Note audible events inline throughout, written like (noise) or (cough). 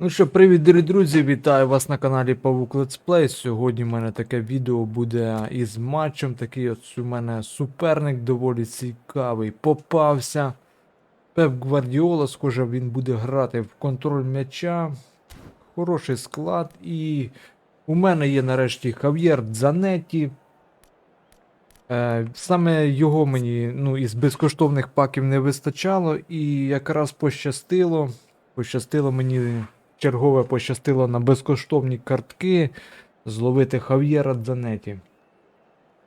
Ну що, привіт, дорогі друзі, вітаю вас на каналі Павук Летсплей. Сьогодні в мене таке відео буде із матчем. Такий от у мене суперник доволі цікавий. Попався. Пеп Гвардіола, схоже, він буде грати в контроль м'яча. Хороший склад. І у мене є нарешті Хав'єр Дзанетті. Е, саме його мені ну, із безкоштовних паків не вистачало, і якраз пощастило. Пощастило мені чергове пощастило на безкоштовні картки зловити Хав'єра Дзанеті.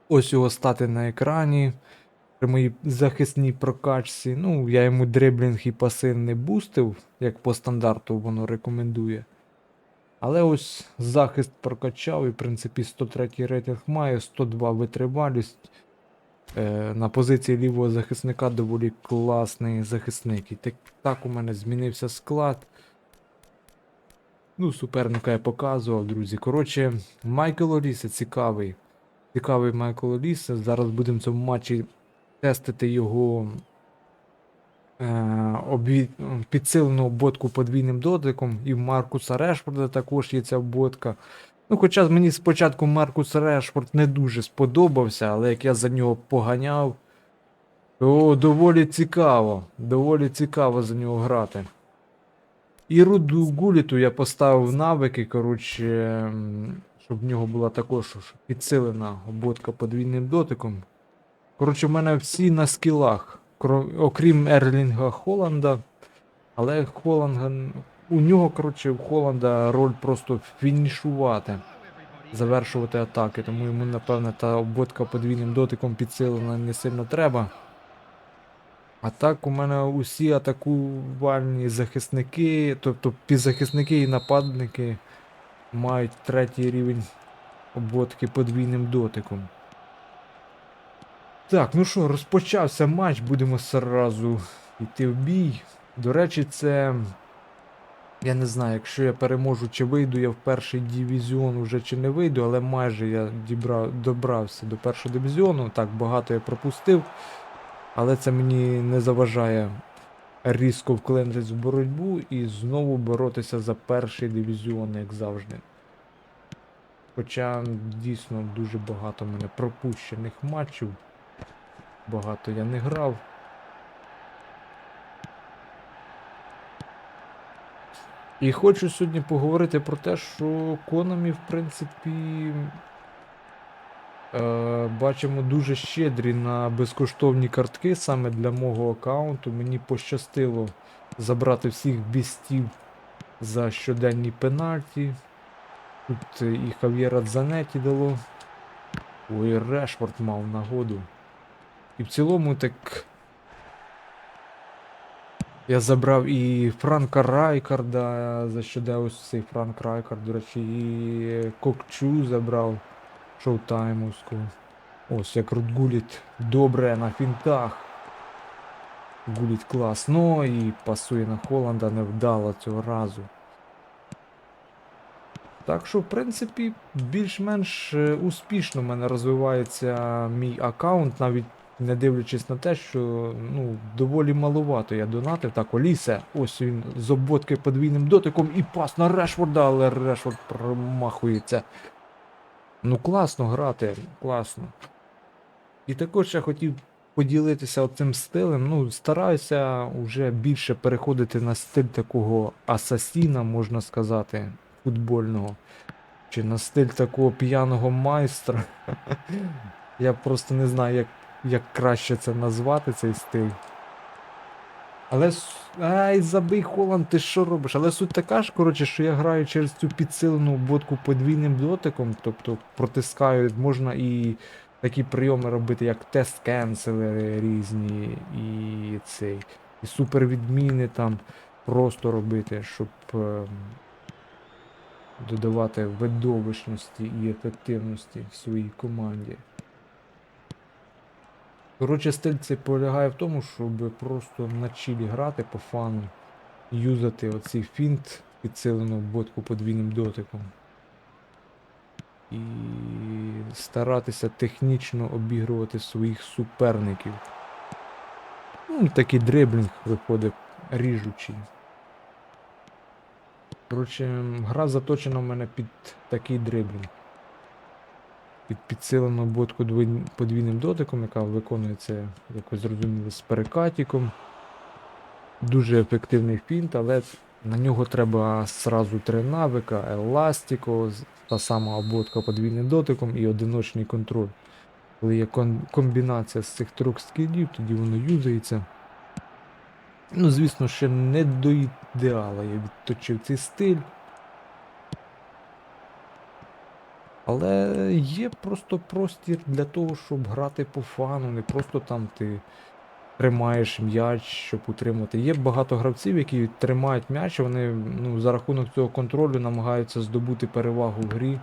Ось його стати на екрані. При моїй захисній прокачці. Ну, я йому дриблінг і паси не бустив, як по стандарту воно рекомендує. Але ось захист прокачав і, в принципі, 103 рейтинг має, 102 витривалість. Е, на позиції лівого захисника доволі класний захисник. І так, так у мене змінився склад. Ну, суперника я показував, друзі. Коротше, Майкл Оліса цікавий. Цікавий Майкл Оліса. Зараз будемо в цьому матчі тестити його е, обі... підсилену обводку подвійним дотиком. І в Маркуса Решфорда також є ця обводка. Ну, хоча мені спочатку Маркус Решфорд не дуже сподобався, але як я за нього поганяв, то доволі цікаво. Доволі цікаво за нього грати. І Руду Гуліту я поставив навики, коротше, щоб в нього була також підсилена обводка подвійним дотиком. Коротше, в мене всі на скілах, окрім Ерлінга Холланда. Але Холланда, у нього, коротше, у Холланда роль просто фінішувати, завершувати атаки. Тому йому, напевне, та обводка подвійним дотиком підсилена не сильно треба. А так у мене усі атакувальні захисники, тобто півзахисники і нападники мають третій рівень обводки подвійним дотиком. Так, ну що, розпочався матч, будемо зразу йти в бій. До речі, це. Я не знаю, якщо я переможу, чи вийду я в перший дивізіон уже чи не вийду, але майже я дібрав, добрався до першого дивізіону. Так, багато я пропустив. Але це мені не заважає різко вклинитись в боротьбу і знову боротися за перший дивізіон, як завжди. Хоча дійсно дуже багато в мене пропущених матчів. Багато я не грав. І хочу сьогодні поговорити про те, що Konami, в принципі, бачимо дуже щедрі на безкоштовні картки саме для мого аккаунту. Мені пощастило забрати всіх бістів за щоденні пенальті. Тут е, і Хав'єра Дзанеті дало. Ой, Решфорд мав нагоду. І в цілому так. Я забрав і Франка Райкарда, за що ось цей Франк Райкард, до речі, і Кокчу забрав шоутаймовську. Ось як Рудгуліт добре на фінтах. Гуліт класно і пасує на Холланда невдало цього разу. Так що, в принципі, більш-менш е, успішно в мене розвивається мій аккаунт, навіть не дивлячись на те, що ну, доволі маловато я донатив. Так, Олісе, ось він з обводки подвійним дотиком і пас на Решфорда, але Решфорд промахується. Ну, класно грати, класно. І також я хотів поділитися цим стилем. Ну, стараюся вже більше переходити на стиль такого асасіна, можна сказати, футбольного. Чи на стиль такого п'яного майстра. (laughs) Я просто не знаю, як, як краще це назвати, цей стиль. Але. Ай, забий Холланд, ти що робиш? Але суть така ж, коротше, що я граю через цю підсилену обводку подвійним дотиком, тобто протискаю, можна і такі прийоми робити, як тест кенсели різні, і цей, і супервідміни там просто робити, щоб ем, додавати видовищності і ефективності в своїй команді. Коротше, стиль цей полягає в тому, щоб просто на чилі грати по фану, юзати оцей фінт, підсилену обводку подвійним дотиком. І старатися технічно обігрувати своїх суперників. Ну, такий дриблінг виходить ріжучий. Коротше, гра заточена в мене під такий дриблінг. Під підсилену обводку подвійним дотиком, яка виконується, якось зрозуміло, з перекатіком. Дуже ефективний фінт, але на нього треба сразу три навика, еластико, та сама обводка подвійним дотиком і одиночний контроль. Коли є комбінація з цих трьох скілів, тоді воно юзається. Ну, звісно, ще не до ідеала я відточив цей стиль. Але є просто простір для того, щоб грати по фану, не просто там ти тримаєш м'яч, щоб утримати. Є багато гравців, які тримають м'яч, вони ну, за рахунок цього контролю намагаються здобути перевагу в грі.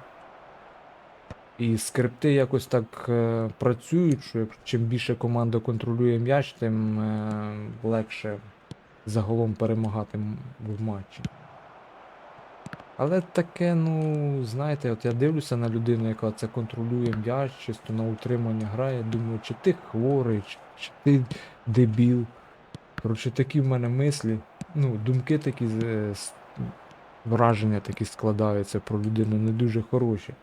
І скрипти якось так е, працюють, що чим більше команда контролює м'яч, тим е, легше загалом перемагати в матчі. Але таке, ну, знаєте, от я дивлюся на людину, яка це контролює м'яч, чисто на утримання грає, думаю, чи ти хворий, чи, чи ти дебіл. Коротше, такі в мене мислі, ну, думки такі, е, враження такі складаються про людину не дуже хороші.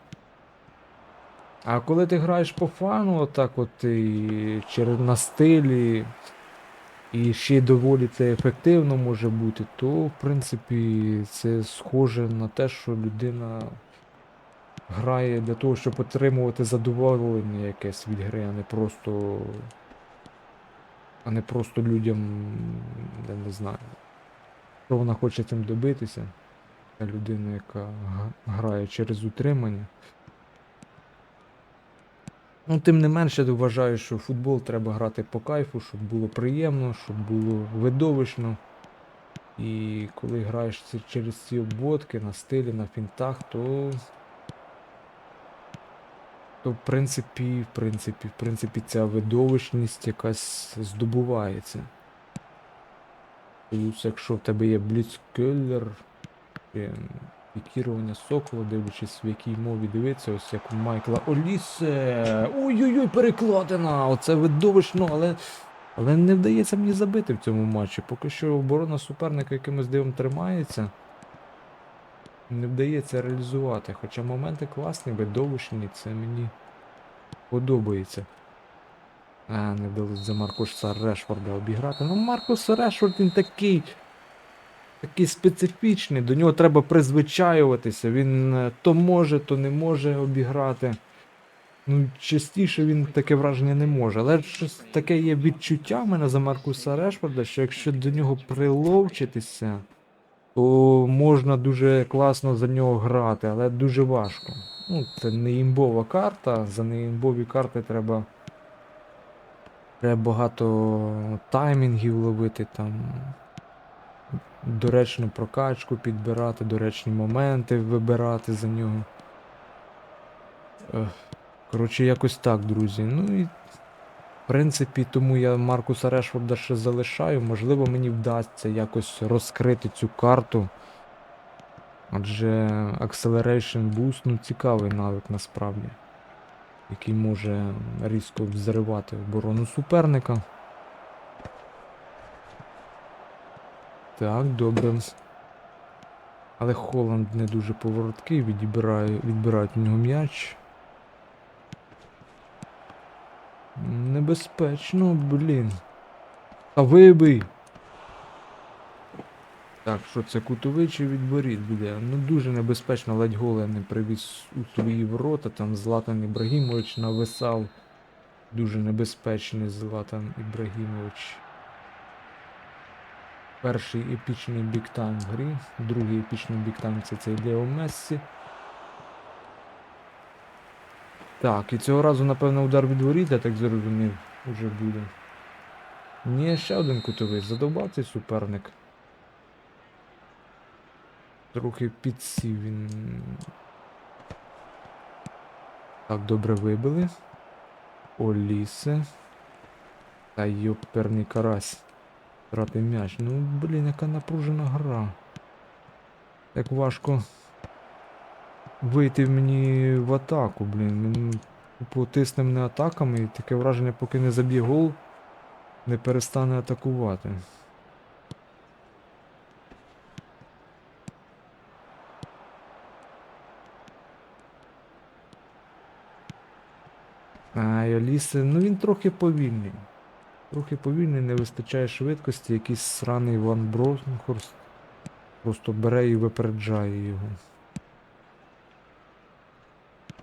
А коли ти граєш по фану, отак от і через на стилі, і ще доволі це ефективно може бути, то в принципі це схоже на те, що людина грає для того, щоб отримувати задоволення якесь від гри, а не просто. А не просто людям, я не знаю, що вона хоче цим добитися. Людина, яка грає через утримання. Ну, тим не менше, я вважаю, що футбол треба грати по кайфу, щоб було приємно, щоб було видовищно. І коли граєш через ці обводки на стилі, на фінтах, то. То в принципі, в принципі, в принципі, ця видовищність якась здобувається. Плюс, якщо в тебе є бліцкеллер, пікірування сокола, дивлячись в якій мові дивитися, ось як у Майкла Олісе. Ой-ой-ой, перекладина! Оце видовищно, але. Але не вдається мені забити в цьому матчі. Поки що оборона суперника якимось дивом тримається. Не вдається реалізувати. Хоча моменти класні, видовищні, це мені подобається. А, не вдалося за Маркуса Решфорда обіграти. Ну, Маркус Решфорд він такий. Такий специфічний, до нього треба призвичаюватися. Він е, то може, то не може обіграти. Ну, частіше він таке враження не може. Але щось таке є відчуття в мене за Маркуса Решфорда, що якщо до нього приловчитися, то можна дуже класно за нього грати, але дуже важко. Ну, це не імбова карта, за неімбові карти треба. Треба багато таймінгів ловити там. Доречну прокачку підбирати, доречні моменти вибирати за нього. Коротше, якось так, друзі. Ну і в принципі, тому я Маркуса Решфорда ще залишаю. Можливо, мені вдасться якось розкрити цю карту. Адже Acceleration Boost, ну цікавий навик насправді. Який може різко взривати оборону суперника. Так, добре. Але Холланд не дуже повороткий, відбирає, відбирають у нього м'яч. Небезпечно, блін. Та вибий! Так, що це кутовий чи відборіт буде? Ну дуже небезпечно, ледь гола не привіз у свої ворота. Там Златан Ібрагімович нависав. Дуже небезпечний Златан Ібрагімович. Перший епічний біктайм в грі, другий епічний біктайм це цей Лео Мессі. Так, і цього разу, напевно, удар від воріт, так зрозумів, уже буде. Ні, ще один кутовий. Задовбав цей суперник. Трохи підсів він. Так, добре вибили. Олісе. Та йоперний карась втратив м'яч. Ну, блін, яка напружена гра. Як важко вийти мені в атаку, блін. Ну, типу, Потисне мене атаками і таке враження, поки не заб'є гол, не перестане атакувати. Ай, Олісе, ну він трохи повільний. Трохи повільний, не вистачає швидкості, якийсь сраний Ван Бронхорст просто бере і випереджає його.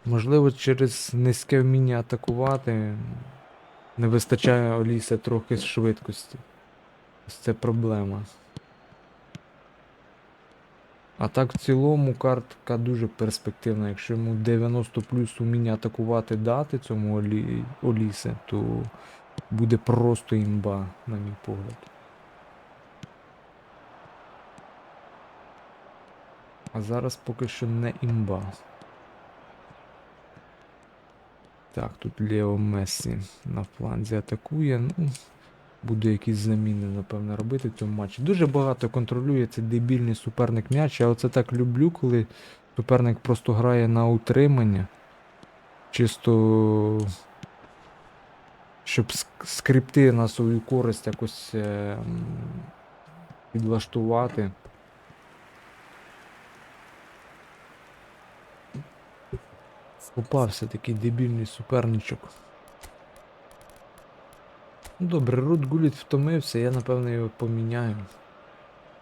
Можливо, через низьке вміння атакувати не вистачає Оліси трохи швидкості. Ось це проблема. А так в цілому картка дуже перспективна. Якщо йому 90 плюс уміння атакувати дати цьому Олі... Олісе, то буде просто імба, на мій погляд. А зараз поки що не імба. Так, тут Лео Мессі на фланзі атакує. Ну, буду якісь заміни, напевно, робити в цьому матчі. Дуже багато контролює цей дебільний суперник м'яч. Я оце так люблю, коли суперник просто грає на утримання. Чисто. Щоб ск- скрипти на свою користь якось е, підлаштувати. Попався такий дебільний суперничок. Ну, Добре, Рут Гуліт втомився, я напевно його поміняю.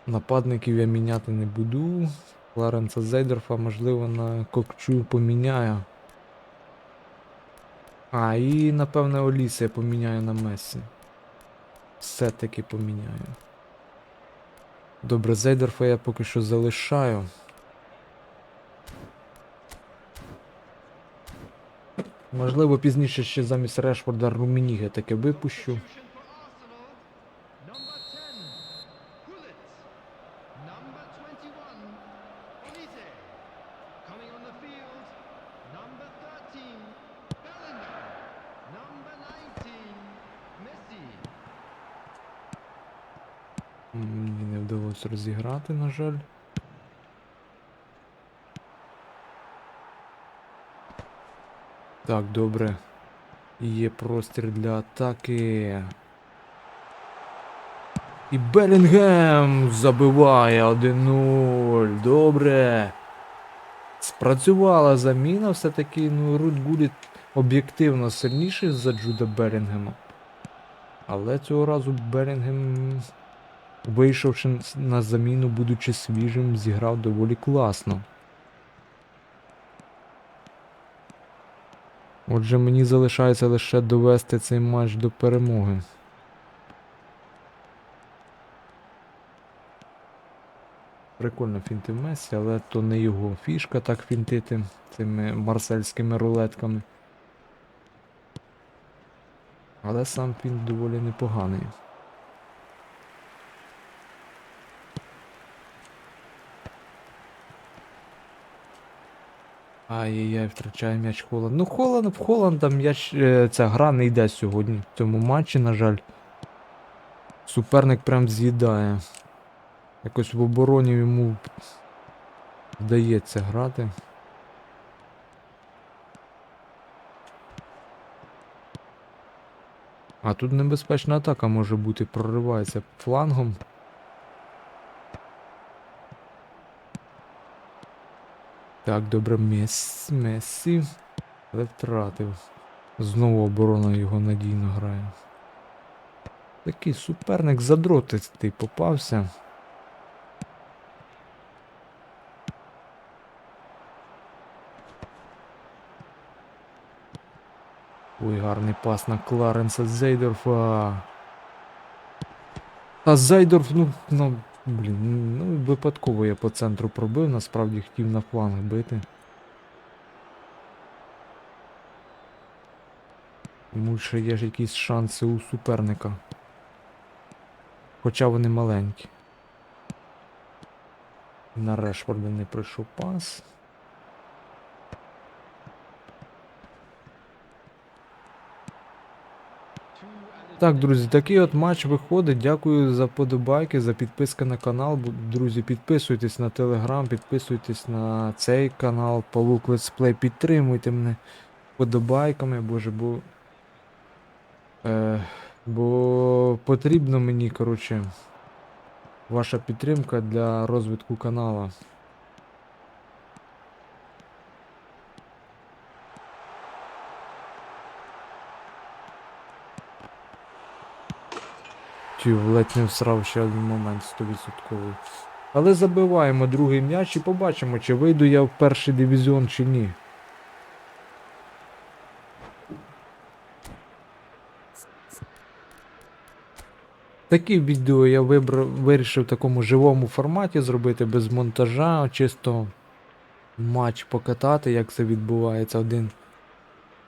Нападників я міняти не буду. Кларенса Зейдорфа, можливо, на Кокчу поміняю. А, і напевне Оліса я поміняю на Месі. Все-таки поміняю. Добре, Зейдерфа я поки що залишаю. Можливо, пізніше ще замість Решфорда Румініги таке випущу. Мені не вдалося розіграти, на жаль. Так, добре. Є простір для атаки. І Белінгем забиває 1-0. Добре. Спрацювала заміна, все-таки ну, Рут Гуліт об'єктивно сильніший за Джуда Белінгема. Але цього разу Белінгем, вийшовши на заміну, будучи свіжим, зіграв доволі класно. Отже, мені залишається лише довести цей матч до перемоги. Прикольно фінти Месі, але то не його фішка так фінтити цими марсельськими рулетками. Але сам фінт доволі непоганий. Ай-яй-яй, втрачає м'яч Холланд. Ну, Холланд, в Холланда м'яч, е, ця гра не йде сьогодні в цьому матчі, на жаль. Суперник прям з'їдає. Якось в обороні йому вдається грати. А тут небезпечна атака може бути, проривається флангом. Так, добре, Мес... Мессі. Але втратив. Знову оборона його надійно грає. Такий суперник задротистий попався. Ой, гарний пас на Кларенса Зейдорфа. А Зайдорф, ну, ну, блін, ну випадково я по центру пробив, насправді хотів на фланг бити. Тому що є ж якісь шанси у суперника. Хоча вони маленькі. На Решфорда не прийшов пас. Так, друзі, такий от матч виходить. Дякую за подобайки, за підписки на канал. Друзі, підписуйтесь на телеграм, підписуйтесь на цей канал Павук Летсплей. Підтримуйте мене подобайками, боже, бо. Е, бо потрібно мені, коротше, ваша підтримка для розвитку канала. Тю, ледь не всрав ще один момент 100%. Але забиваємо другий м'яч і побачимо, чи вийду я в перший дивізіон чи ні. Такі відео я вибрав, вирішив в такому живому форматі зробити без монтажа, чисто матч покатати, як це відбувається один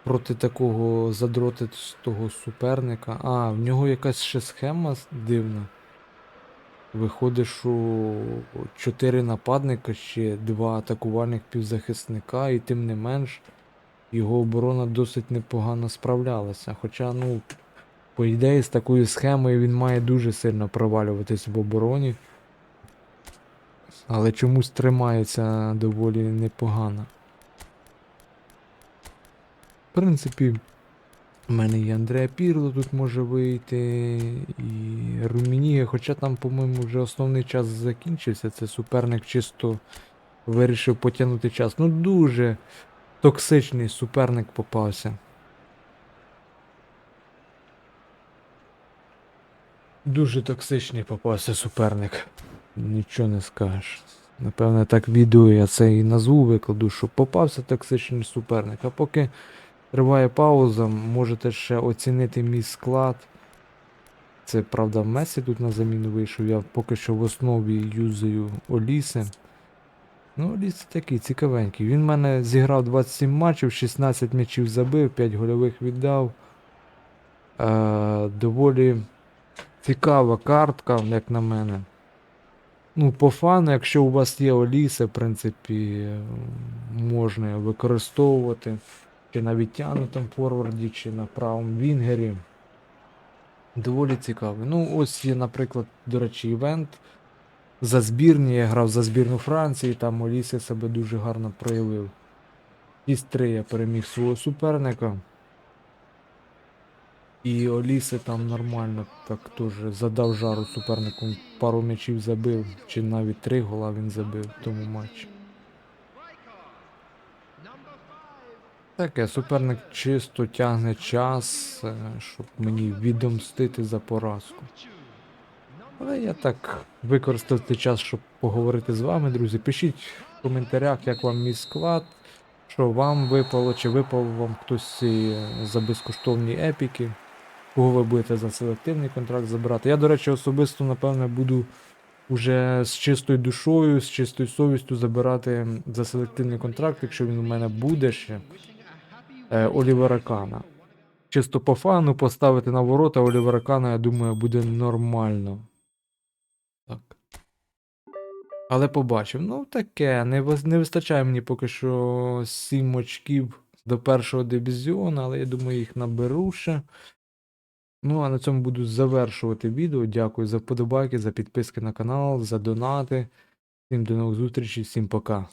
проти такого задротистого суперника. А, в нього якась ще схема дивна. Виходить, що 4 нападника ще два атакувальних півзахисника, і тим не менш його оборона досить непогано справлялася. Хоча, ну, по ідеї, з такою схемою він має дуже сильно провалюватись в обороні. Але чомусь тримається доволі непогано. В принципі, у мене і Андреа Пірло тут може вийти, і Румінія, хоча там, по-моєму, вже основний час закінчився. Це суперник чисто вирішив потягнути час. Ну дуже токсичний суперник попався. Дуже токсичний попався суперник. Нічого не скажеш. Напевне, так відео я це і назву викладу, що попався токсичний суперник. А поки триває пауза, можете ще оцінити мій склад. Це правда Месі тут на заміну вийшов. Я поки що в основі юзаю Оліси. Ну, Оліси такий цікавенький. Він в мене зіграв 27 матчів, 16 м'ячів забив, 5 гольових віддав. Е, доволі цікава картка, як на мене. Ну, по фану, якщо у вас є Оліса, в принципі, е, можна використовувати. Чи на відтягнутому форварді, чи на правому вінгері. Доволі цікавий. Ну, ось є, наприклад, до речі, івент. За збірні, я грав за збірну Франції, там Оліса себе дуже гарно проявив. 6-3 я переміг свого суперника. І Оліси там нормально так теж задав жару супернику. Пару м'ячів забив, чи навіть три гола він забив в тому матчі. Таке, суперник чисто тягне час, е, щоб мені відомстити за поразку. Але я так використав цей час, щоб поговорити з вами, друзі. Пишіть в коментарях, як вам мій склад, що вам випало, чи випав вам хтось ці за безкоштовні епіки, кого ви будете за селективний контракт забирати. Я, до речі, особисто, напевне, буду уже з чистою душою, з чистою совістю забирати за селективний контракт, якщо він у мене буде ще. Олівера Кана. Чисто по фану поставити на ворота Олівера Кана, я думаю, буде нормально. Так. Але побачив. Ну, таке. Не, не вистачає мені поки що 7 очків до першого дивізіону, але я думаю, їх наберу ще. Ну, а на цьому буду завершувати відео. Дякую за вподобайки, за підписки на канал, за донати. Всім до нових зустрічей, всім пока.